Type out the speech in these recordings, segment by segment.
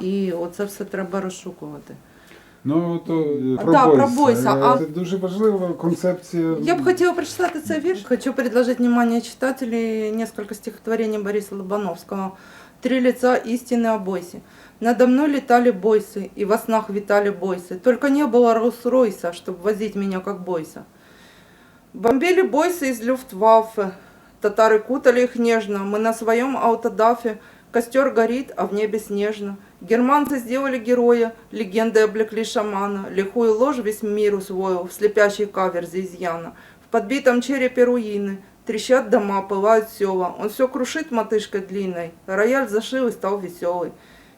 і оце все треба розшукувати. Ну, то про Да, Бойса. про Бойса, а- Це дуже важлива концепція. Я бы хотела прочитать этот вирш. Хочу предложить внимание читателей несколько стихотворений Бориса Лобановского. «Три лица истины о бойсе. Надо мной летали бойсы, и во снах витали бойсы. Только не было Роллс-Ройса, чтобы возить меня как бойса. Бомбили бойсы из Люфтваффе. Татары кутали их нежно. Мы на своем аутодафе. Костер горит, а в небе снежно. Германцы сделали героя, легенды облекли шамана. Лихую ложь весь мир усвоил в слепящей каверзе изъяна. В подбитом черепе руины. Трещат дома, пылают села. Он все крушит мотышкой длинной. Рояль зашил и стал веселый.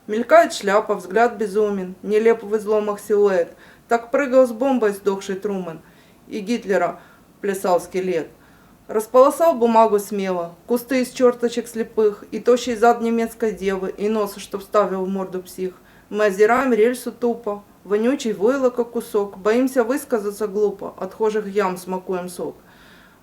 Мелькает шляпа, взгляд безумен. Нелеп в изломах силуэт. Так прыгал с бомбой сдохший Трумэн. И Гитлера плясал скелет. Располосал бумагу смело, кусты из черточек слепых, и тощий зад немецкой девы, и нос, что вставил в морду псих. Мы озираем рельсу тупо, вонючий войлоко кусок, боимся высказаться глупо, отхожих ям смакуем сок.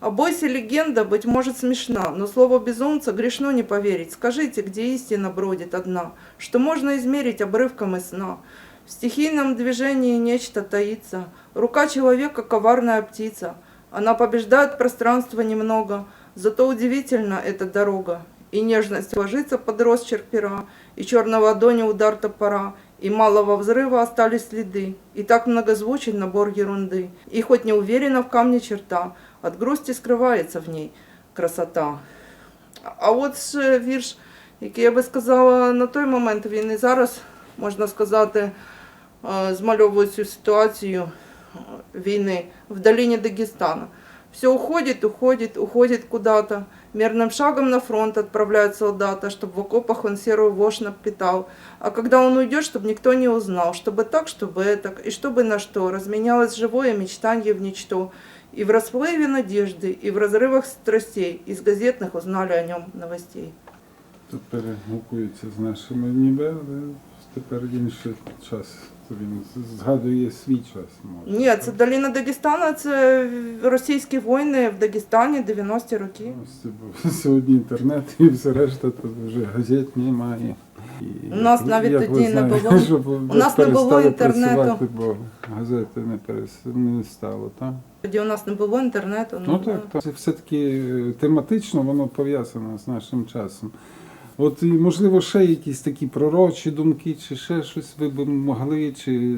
А бойся легенда, быть может, смешна, но слово безумца грешно не поверить. Скажите, где истина бродит одна, что можно измерить обрывком из сна. В стихийном движении нечто таится, рука человека коварная птица. Она побеждает пространство немного, зато удивительна эта дорога. И нежность ложится под росчерк пера, и черной ладони удар топора, и малого взрыва остались следы, и так многозвучен набор ерунды. И хоть не уверена в камне черта, от грусти скривається в ній красота. А от ще вірш, який я би сказала на той момент, він і зараз, можна сказати, е, змальовує цю ситуацію е, війни в долине Дагестана. Все уходит, уходит, уходит куда-то. Мерным шагом на фронт отправляют солдата, чтобы в окопах он серую вошь наплетал. А когда он уйдет, чтобы никто не узнал, чтобы так, чтобы это, и чтобы на что, разменялось живое мечтанье в ничто. И в расплыве надежды, и в разрывах страстей из газетных узнали о нем новостей. Тут перегукується з нашими ніби, але тепер інший час. Він згадує свій час. Може. Ні, це долина Дагестана, це російські війни в Дагестані 90-ті роки. Ось це був сьогодні інтернет і все решта, то вже газет немає. І У нас як- навіть як ви тоді не знаєте, було. щоб У нас не було перестали інтернету. працювати, Бо газети не, перес... не стало, так? Тоді у нас не було інтернету. Ну так, так. Це все-таки е, тематично воно пов'язано з нашим часом. От і можливо ще якісь такі пророчі думки, чи ще щось ви б могли, чи,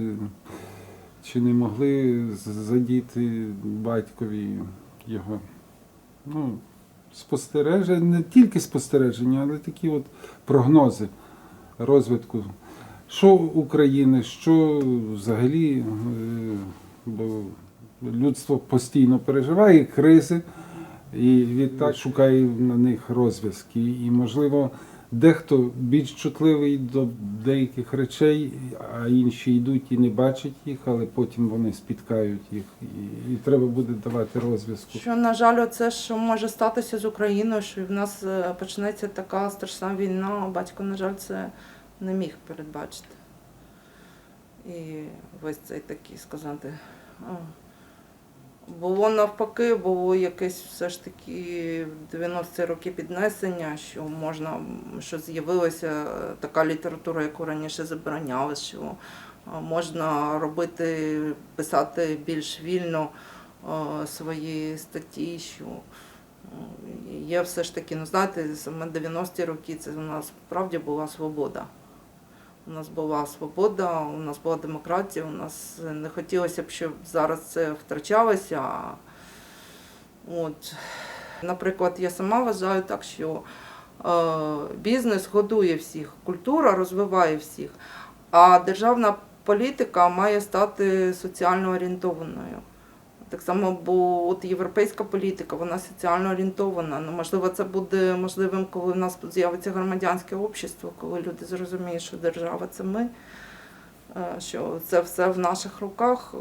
чи не могли задіти батькові його ну, спостереження, не тільки спостереження, але такі от прогнози розвитку. Що України, що взагалі, е, бо людство постійно переживає кризи і відтак шукає на них розв'язки. І, можливо, дехто більш чутливий до деяких речей, а інші йдуть і не бачать їх, але потім вони спіткають їх. І, і треба буде давати розв'язку. Що, на жаль, оце що може статися з Україною, що в нас е, почнеться така страшна війна, батько, на жаль, це не міг передбачити. І ось цей такий сказати. Було навпаки, було якесь все ж таки в 90-ті роки піднесення, що можна, що з'явилася така література, яку раніше забороняли, що можна робити, писати більш вільно свої статті, що є все ж таки, ну знаєте, саме 90-ті роки це у нас справді була свобода. У нас була свобода, у нас була демократія, у нас не хотілося б, щоб зараз це втрачалося. От. Наприклад, я сама вважаю так, що е, бізнес годує всіх, культура розвиває всіх, а державна політика має стати соціально орієнтованою. Так само, бо от європейська політика, вона соціально орієнтована. Ну, можливо, це буде можливим, коли в нас з'явиться громадянське общество, коли люди зрозуміють, що держава це ми, е, що це все в наших руках,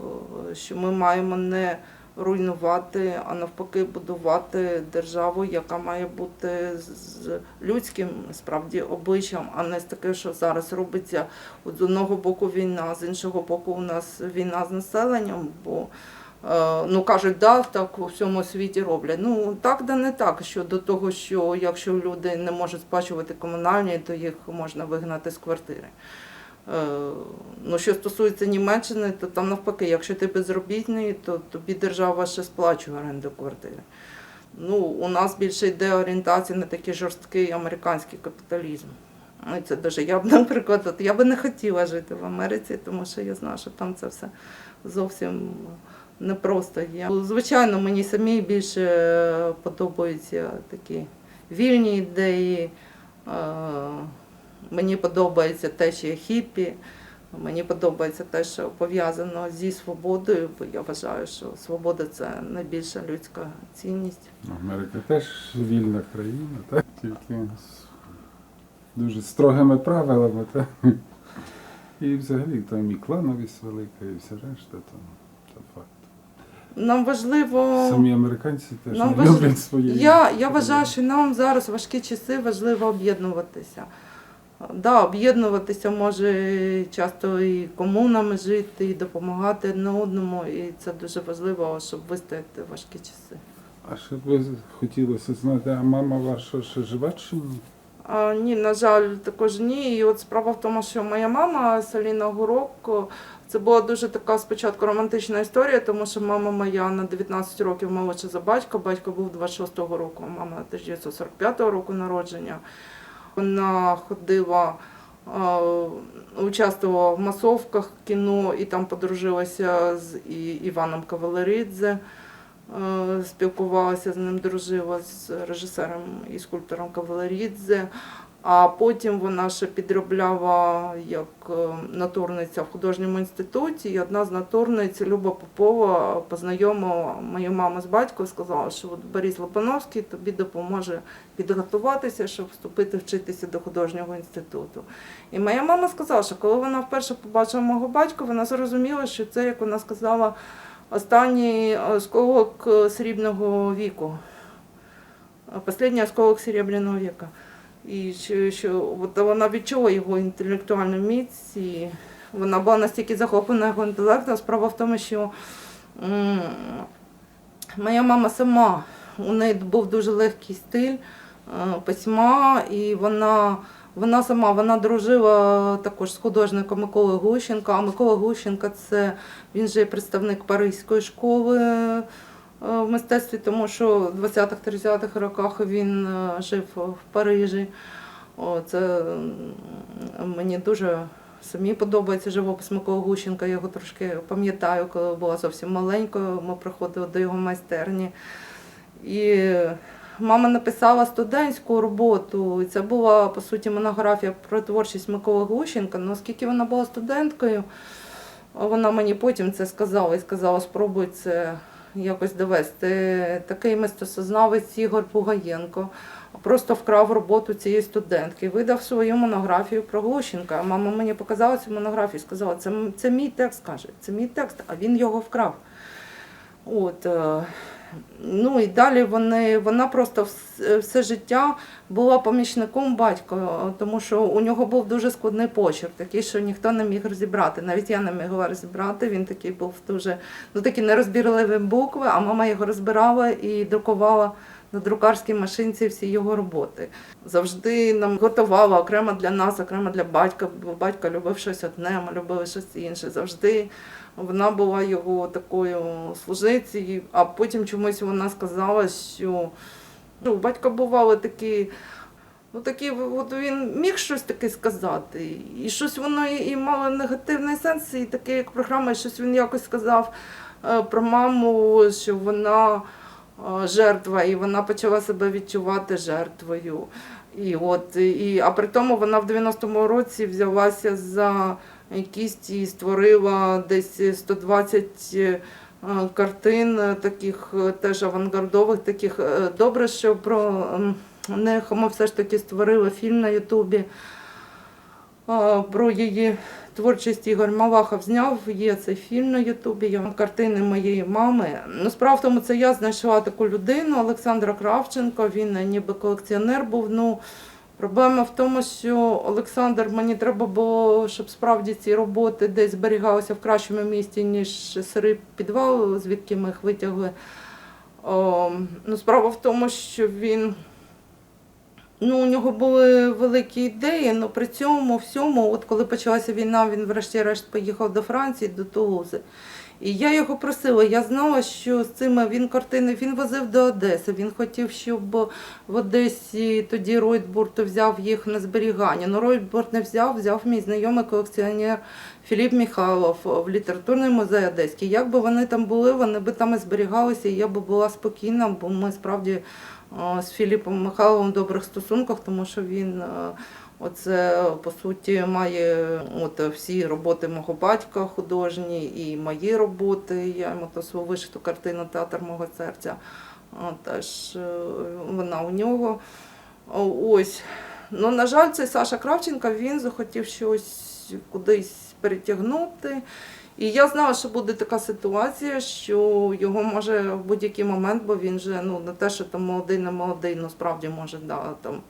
е, що ми маємо не руйнувати, а навпаки будувати державу, яка має бути з людським справді обличчям, а не з таке, що зараз робиться от з одного боку війна, з іншого боку, у нас війна з населенням. бо Ну, кажуть, да, так у всьому світі роблять. Ну, так да не так. Щодо того, що якщо люди не можуть сплачувати комунальні, то їх можна вигнати з квартири. Е, Ну, що стосується Німеччини, то там навпаки, якщо ти безробітний, то тобі держава ще сплачує оренду квартири. Ну, у нас більше йде орієнтація на такий жорсткий американський капіталізм. Ну, це дуже я б, наприклад, я би не хотіла жити в Америці, тому що я знаю, що там це все зовсім непросто є. Звичайно, мені самій більше подобаються такі вільні ідеї. Е, Мені подобається те, що я хіппі. Мені подобається те, що пов'язано зі свободою, бо я вважаю, що свобода це найбільша людська цінність. Америка теж вільна країна, так? Тільки з дуже строгими правилами, так? І взагалі там і клановість велика, і все решта, то, то факт. Нам важливо. Самі американці теж Нам не важ- люблять свої. Я, я вважаю, що нам зараз важкі часи важливо об'єднуватися. Да, об'єднуватися може часто і комунами жити, і допомагати одне одному, і це дуже важливо, щоб вистояти важкі часи. А ще б ви хотілося знати, а мама ваша ще жива чи ні? А, ні, на жаль, також ні. І от справа в тому, що моя мама Саліна Гурок, це була дуже така спочатку романтична історія, тому що мама моя на 19 років молодша за батька. Батько був 26-го року, мама 1945 року народження. Вона ходила, участвувала в масовках кіно і там подружилася з Іваном Кавалеридзе. Е, спілкувалася з ним, дружила з режисером і скульптором Кавалерідзе. А потім вона ще підробляла як е, натурниця в художньому інституті. І одна з натурниць Люба Попова познайомила мою маму з батьком, сказала, що от Борис Лобановський тобі допоможе підготуватися, щоб вступити вчитися до художнього інституту. І моя мама сказала, що коли вона вперше побачила мого батька, вона зрозуміла, що це, як вона сказала, останній осколок е, срібного віку. Е, Останній осколок серебряного віка. І що, що от вона відчула його інтелектуальну міць, і вона була настільки захоплена його інтелектом. Справа в тому, що м, моя мама сама, у неї був дуже легкий стиль е, письма, і вона, вона сама вона дружила також з художником Миколою Гущенко. А Микола Гущенко це він же представник Паризької школи е, в мистецтві, тому що в 20-30-х роках він е, жив в Парижі. О, це мені дуже самі подобається живопис Миколи Гущенка. Я його трошки пам'ятаю, коли була зовсім маленькою. Ми приходили до його майстерні. І мама написала студентську роботу. Це була по суті монографія про творчість Миколи Гущенка. Ну, оскільки вона була студенткою, вона мені потім це сказала і сказала, спробуй це якось довести. Такий мистецтвознавець Ігор Пугаєнко просто вкрав роботу цієї студентки, видав свою монографію про Глущенка. Мама мені показала цю монографію і сказала, це, це мій текст, каже, це мій текст, а він його вкрав. От, е, ну і далі вони, вона просто все життя була помічником батька, тому що у нього був дуже складний почерк, такий, що ніхто не міг розібрати. Навіть я не могла розібрати. Він такий був дуже ну такі нерозбірливі букви, а мама його розбирала і друкувала на друкарській машинці всі його роботи. Завжди нам готувала окремо для нас, окремо для батька, бо батько любив щось одне, ми любили щось інше. Завжди вона була його такою служницею, а потім чомусь вона сказала, що ну, у батька бували такі. Ну, такі, от він міг щось таке сказати, і щось воно і, і мало негативний сенс, і таке, як програма, і щось він якось сказав е, про маму, що вона е, жертва, і вона почала себе відчувати жертвою. І от, і, а при тому вона в 90-му році взялася за кість і створила десь 120 е, картин, таких е, теж авангардових, таких е, добре, що про них ми все ж таки створили фільм на Ютубі про її творчість Ігор Малахов зняв. Є цей фільм на Ютубі. Є картини моєї мами. Ну, справа в тому, це я знайшла таку людину Олександра Кравченко. Він ніби колекціонер був. Ну, Проблема в тому, що Олександр, мені треба було, щоб справді ці роботи десь зберігалися в кращому місці, ніж сирий підвал, звідки ми їх витягли. О, ну, справа в тому, що він Ну, у нього були великі ідеї, але при цьому всьому, от коли почалася війна, він врешті-решт поїхав до Франції, до Тулузи. І я його просила, я знала, що з цими він картини він возив до Одеси. Він хотів, щоб в Одесі тоді Ройтбурт взяв їх на зберігання. Ну, Ройтбурт не взяв, взяв мій знайомий колекціонер Філіп Михайлов в літературний музей Одеський. Як би вони там були, вони би там і зберігалися, і я би була спокійна, бо ми справді з Філіпом Михайловим в добрих стосунках, тому що він е, оце по суті має от всі роботи мого батька художні і мої роботи. Я йому то свою вишиту картину Театр мого серця. Теж е, вона у нього. Ось. Ну, на жаль, цей Саша Кравченко він захотів щось кудись перетягнути. І я знала, що буде така ситуація, що його може в будь-який момент, бо він же ну не те, що там молодий, не молодий, ну справді може да, там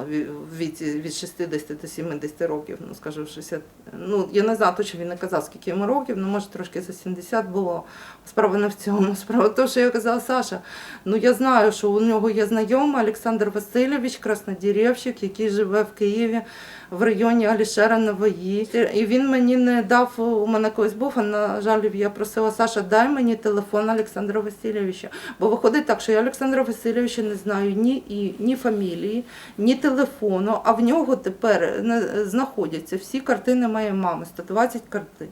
в віці від 60 до 70 років, ну скажу 60. Ну я не знаю, точно він не казав, скільки йому років, ну може трошки за 70 було. Справа не в цьому. Справа в тому, що я казала Саша. Ну я знаю, що у нього є знайомий Олександр Васильович, краснодірівщик, який живе в Києві в районі Алішера Нової. І він мені не дав, у мене колись був, а на жаль, я просила Саша, дай мені телефон Олександра Васильовича. Бо виходить так, що я Олександра Васильовича не знаю ні, і, ні фамілії, ні телефону, а в нього тепер знаходяться всі картини моєї мами, 120 картин.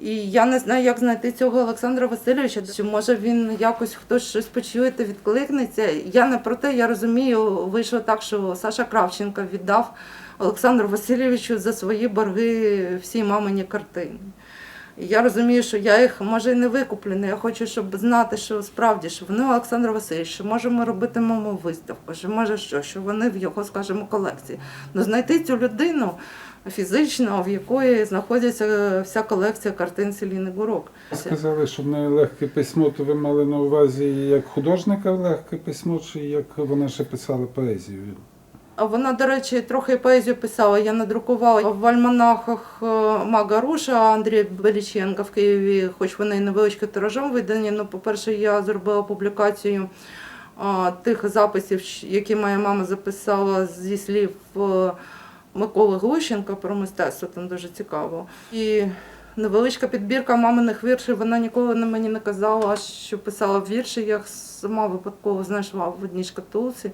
І я не знаю, як знайти цього Олександра Васильовича. Чи може він якось хтось щось почує та відкликнеться. Я не про те, я розумію, вийшло так, що Саша Кравченко віддав Олександру Васильовичу за свої борги всі мамині картини. Я розумію, що я їх може і не викуплю, але я хочу, щоб знати, що справді, що вони у Олександра Васильовича, що може ми робитимемо виставку, що може що, що вони в його, скажімо, колекції. Ну знайти цю людину фізично, в якої знаходиться вся колекція картин Селіни Гурок. Сказали, що в неї легке письмо, то ви мали на увазі як художника легке письмо, чи як вона ще писала поезію? Вона, до речі, трохи поезію писала. Я надрукувала в альманахах е, Мага Руша Андрія Беліченка в Києві, хоч вони і невеличким тиражом видані. Ну, по-перше, я зробила публікацію тих записів, які моя мама записала зі слів е, Миколи Глущенка про мистецтво, там дуже цікаво. І невеличка підбірка маминих віршів, вона ніколи на мені не казала, що писала вірші. Я сама випадково знайшла в одній шкатулці.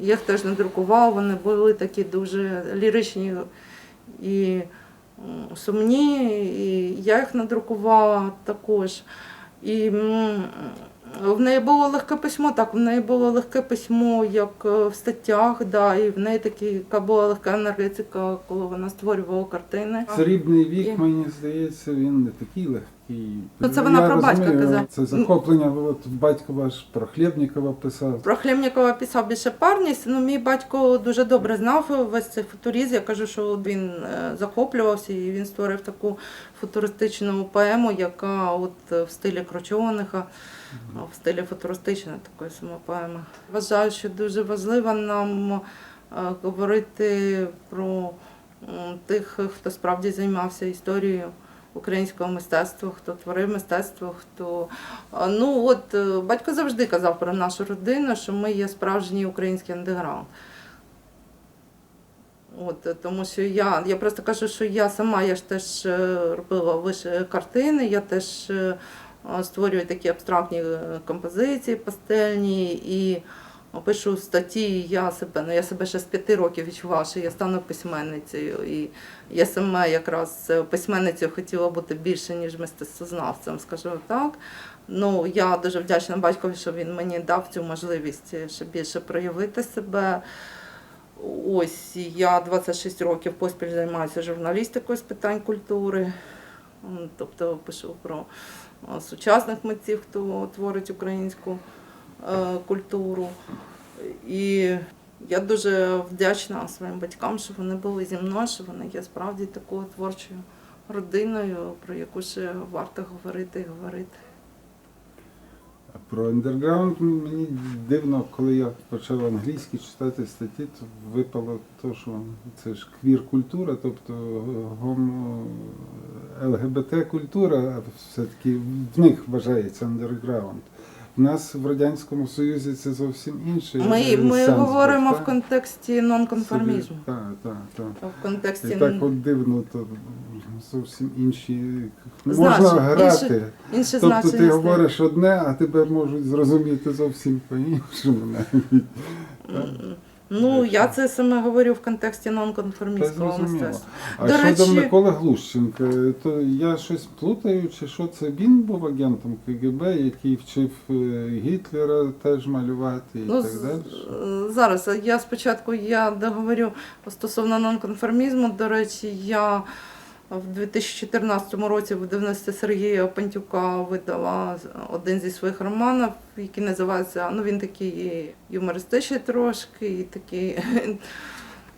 Я їх теж надрукувала, вони були такі дуже ліричні і сумні. І я їх надрукувала також. І в неї було легке письмо, так, в неї було легке письмо, як е, в статтях, да, і в неї такі, яка була легка енергетика, коли вона створювала картини. Срібний вік, І- мені здається, він не такий легкий. Ну, це вона Я про батька розумію, казала. Це захоплення, от батько ваш про Хлєбнікова писав. Про Хлємнікова писав більше парність. Ну, мій батько дуже добре знав весь цей футуризм. Я кажу, що він е, захоплювався і він створив таку футуристичну поему, яка от е, в стилі Кручованиха, в стилі футуристичної такої саме поеми. Вважаю, що дуже важливо нам е, говорити про тих, хто справді займався історією українського мистецтва, хто творив мистецтво, хто Ну от е, батько завжди казав про нашу родину, що ми є справжній український андеграунд. От, е, тому що я, я просто кажу, що я сама я ж теж е, робила вище картини, я теж створюю такі абстрактні композиції пастельні і пишу статті. Я себе, ну я себе ще з п'яти років відчувала, що я стану письменницею. І я сама якраз е, письменницею хотіла бути більше, ніж мистецтвознавцем, скажу так. Ну, я дуже вдячна батькові, що він мені дав цю можливість е, ще більше проявити себе. Ось я 26 років поспіль займаюся журналістикою з питань культури. Тобто пишу про е, сучасних митців, хто творить українську культуру. І я дуже вдячна своїм батькам, що вони були зі мною, що вони є справді такою творчою родиною, про яку ще варто говорити і говорити. Про андерграунд мені дивно, коли я почав англійські читати статті, то випало те, що це ж квір-культура, тобто гомо ЛГБТ-культура, все-таки в них вважається андерграунд. У нас в Радянському Союзі це зовсім інше. Ми, ми сенс говоримо так? в контексті нонконформізму. Так, так, так. В контексті І так от дивно, то зовсім інші. Можна грати. Інші, інші Тобто значення. ти говориш одне, а тебе можуть зрозуміти зовсім по-іншому навіть. Ну, я це саме говорю в контексті нонконформістського мистецтва. А До щодо речі- Миколи Глущенка, то я щось плутаю, чи що це він був агентом КГБ, який вчив е, Гітлера теж малювати і Ну, так далі. е, зараз я спочатку я договорю стосовно нонконформізму. До речі, я в 2014 році в видавництві Сергія Пантюка видала один зі своїх романів, який називається. Ну він такий юмористичний трошки, і такий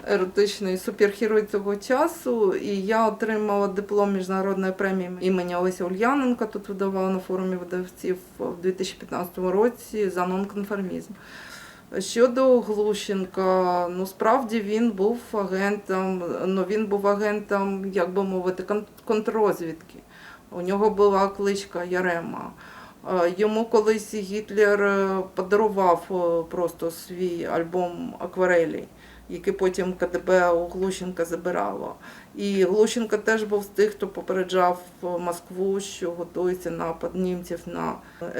еротичний супергерой цього часу. І я отримала диплом міжнародної премії імені Олеся Ульяненка. Тут видавала на форумі видавців в 2015 році за нонконформізм. Щодо Глущенка, ну справді він був агентом, ну він був агентом, як би мовити, кон- контррозвідки. У нього була кличка Ярема. Е, Йому колись Гітлер е, подарував е, просто свій альбом акварелі, який потім КДБ у Глущенка забирало. І Глущенко теж був з тих, хто попереджав Москву, що готується напад німців на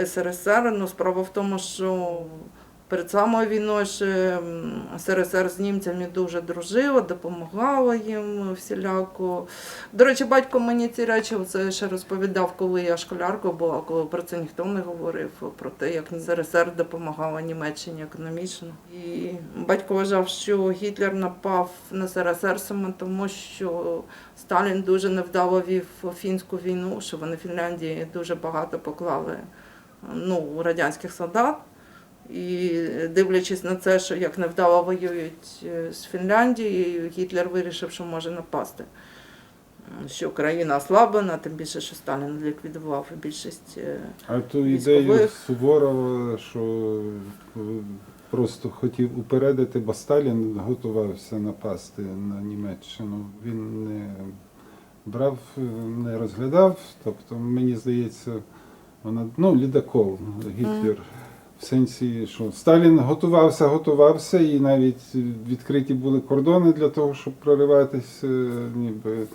СРСР. Ну, справа в тому, що перед самою війною ще СРСР з німцями дуже дружила, допомагала їм всіляко. До речі, батько мені ці речі це ще розповідав, коли я школяркою була, коли про це ніхто не говорив, про те, як СРСР допомагала Німеччині економічно. І батько вважав, що Гітлер напав на СРСР саме тому, що Сталін дуже невдало вів фінську війну, що вони в Фінляндії дуже багато поклали ну, радянських солдат. І дивлячись на це, що як невдало воюють е, з Фінляндією, Гітлер вирішив, що може напасти. Що країна ослаблена, тим більше, що Сталін ліквідував більшість. е, А ту ідею Суворова, що е, просто хотів упередити, бо Сталін готувався напасти на Німеччину. Він не брав, е, не розглядав. Тобто, мені здається, вона ну, лідаков Гітлер. В сенсі, що Сталін готувався, готувався, і навіть відкриті були кордони для того, щоб прориватися, ніби.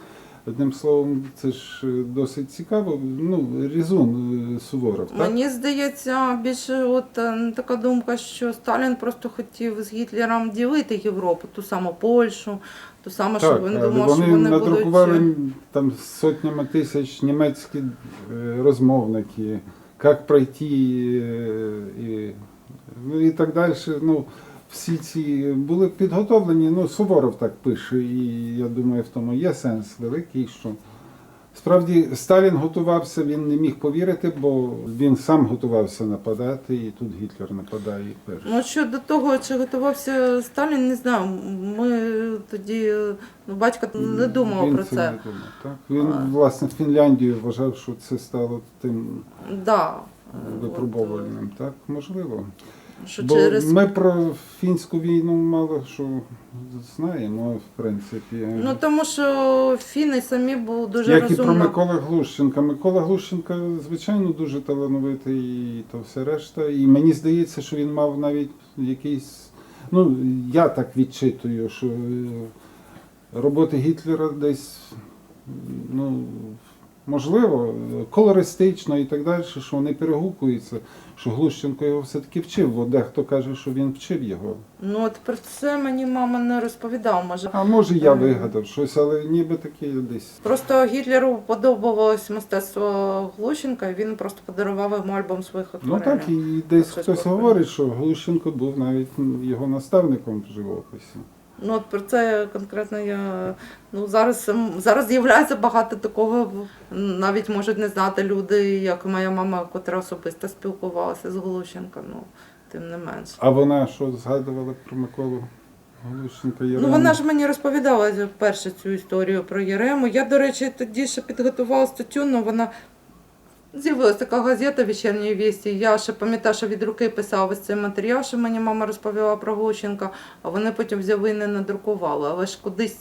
Одним словом, це ж е, досить цікаво. Ну, Різун е, Суворов, так? Мені здається, більше от е, така думка, що Сталін просто хотів з Гітлером ділити Європу, ту саму Польщу, ту саму, що він думав, вони, що вони надрукували будуть. там сотнями тисяч німецькі е, розмовники, як пройти і, ну, і так далі. Ну, всі ці були підготовлені. Ну, Суворов так пише, і я думаю, в тому є сенс великий, що справді Сталін готувався, він не міг повірити, бо він сам готувався нападати, і тут Гітлер нападає перший. Ну щодо того, чи готувався Сталін, не знаю. Ми тоді ну, батько не думав він про це. не думав, так? Він, А. власне, Фінляндію вважав, що це стало тим Да. випробувальним. Так, можливо. Що Бо через ми про фінську війну мало що знаємо, в принципі. Ну тому що фіни самі були дуже Як і про. Микола Глущенка. Микола Глущенка, звичайно, дуже талановитий і то все решта. І мені здається, що він мав навіть якийсь. Ну, я так відчитую, що е, роботи Гітлера десь, ну, можливо, колористично і так далі, що вони перегукуються, що Глущенко його все-таки вчив, бо дехто каже, що він вчив його. Ну от про це мені мама не розповідала. Може, А може я Ем. вигадав щось, але ніби таке десь. Просто Гітлеру подобалось мистецтво Глущенка, і він просто подарував йому альбом своїх Ну так, і десь хтось говорить, що Глущенко був навіть його наставником в живописі. Ну от про це конкретно я ну зараз зараз з'являється багато такого. Навіть можуть не знати люди, як моя мама, котра особисто спілкувалася з Глущенка. Ну тим не менш. А вона що згадувала про Миколу Глущенка Ну вона ж мені розповідала перше цю історію про Єрему. Я, до речі, тоді ще підготувала статтю, але вона з'явилася така газета «Вечірні вісті». Я ще пам'ятаю, що від руки писала ось цей матеріал, що мені мама розповіла про Глущенка, а вони потім взяли і не надрукували. Але ж кудись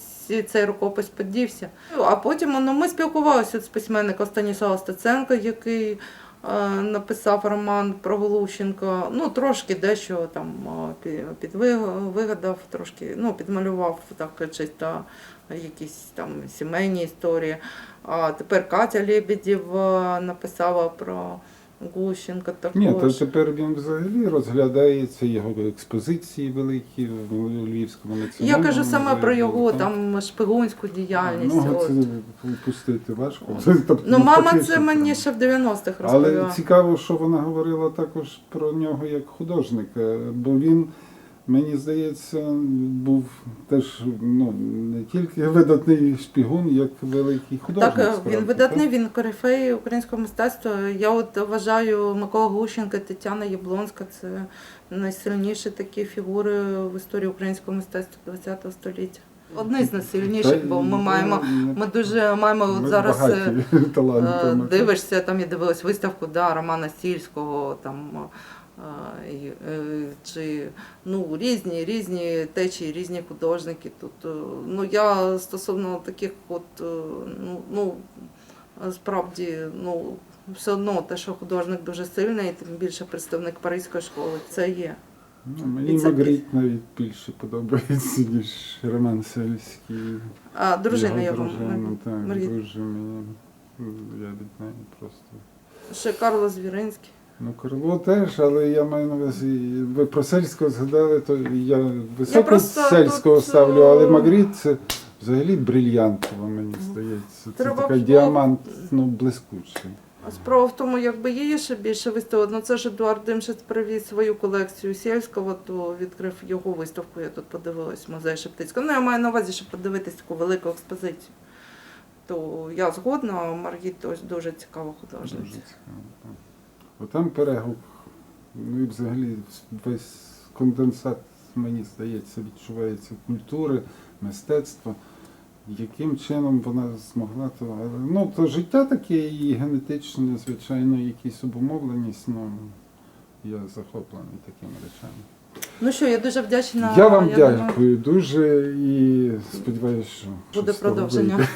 цей рукопис подівся. А потім ну, ми спілкувалися з письменником Станіслава Стеценка, який е, написав роман про Глущенка. Ну, трошки дещо там е, підвигадав, трошки, ну, підмалював так чисто якісь там сімейні історії. А тепер Катя Лебедєв написала про Глущенка також. Ні, то тепер він взагалі розглядається його експозиції великі в Львівському Я кажу саме про його там шпигунську діяльність. Ну, от. це упустити важко. Тобто, Ну, мама це мені ще в 90-х Але розповіла. цікаво, що вона говорила також про нього як художника, бо він, мені здається, був теж ну, не тільки видатний шпігун, як великий художник. Так, справді, він видатний, він корифей українського мистецтва. Я от вважаю Микола Глущенко, Тетяна Яблонська це найсильніші такі фігури в історії українського мистецтва ХХ століття. Одні з найсильніших, бо ми маємо, ми дуже маємо от Ми зараз. е, багаті. Е, Дивишся, там я дивилась виставку да, Романа Сільського, там е, е, чи ну, різні, різні течії, різні художники. Тут е, ну я стосовно таких, от е, ну, ну справді, ну все одно те, що художник дуже сильний, тим більше представник Паризької школи, це є. Ну, мені Магрит навіть більше подобається, ніж Роман Сельський. А дружина його, дружина, так, Маргіт. дуже мені. Я від неї просто. ще Карло Звіринський. Ну, Карло теж, але я маю на увазі, ви про сельського згадали, то я високо просто сельського тут, ставлю, але е, Магріт це взагалі брильянтово, мені здається. Це Треба така було- діамант, ну, блискучий. А Справа в тому, якби її ще більше виставили, ну це ж Едуард Димшиц привіз свою колекцію сільського, то відкрив його виставку. Я тут подивилась музей Шептицького. Ну, я маю на увазі, щоб подивитись таку велику експозицію. То я згодна, а Маргіт ось дуже цікава Дуже художниця. цікаво. Отам перегук, ну і взагалі весь конденсат, мені здається, відчувається культури, мистецтва. Яким чином вона змогла то. Ну, то життя таке і генетичне, звичайно, якісь обумовленість, ну я захоплений такими речами. Ну що, я дуже вдячна. я вам думаю, дякую дуже і сподіваюся, що Буде продовження. вийде.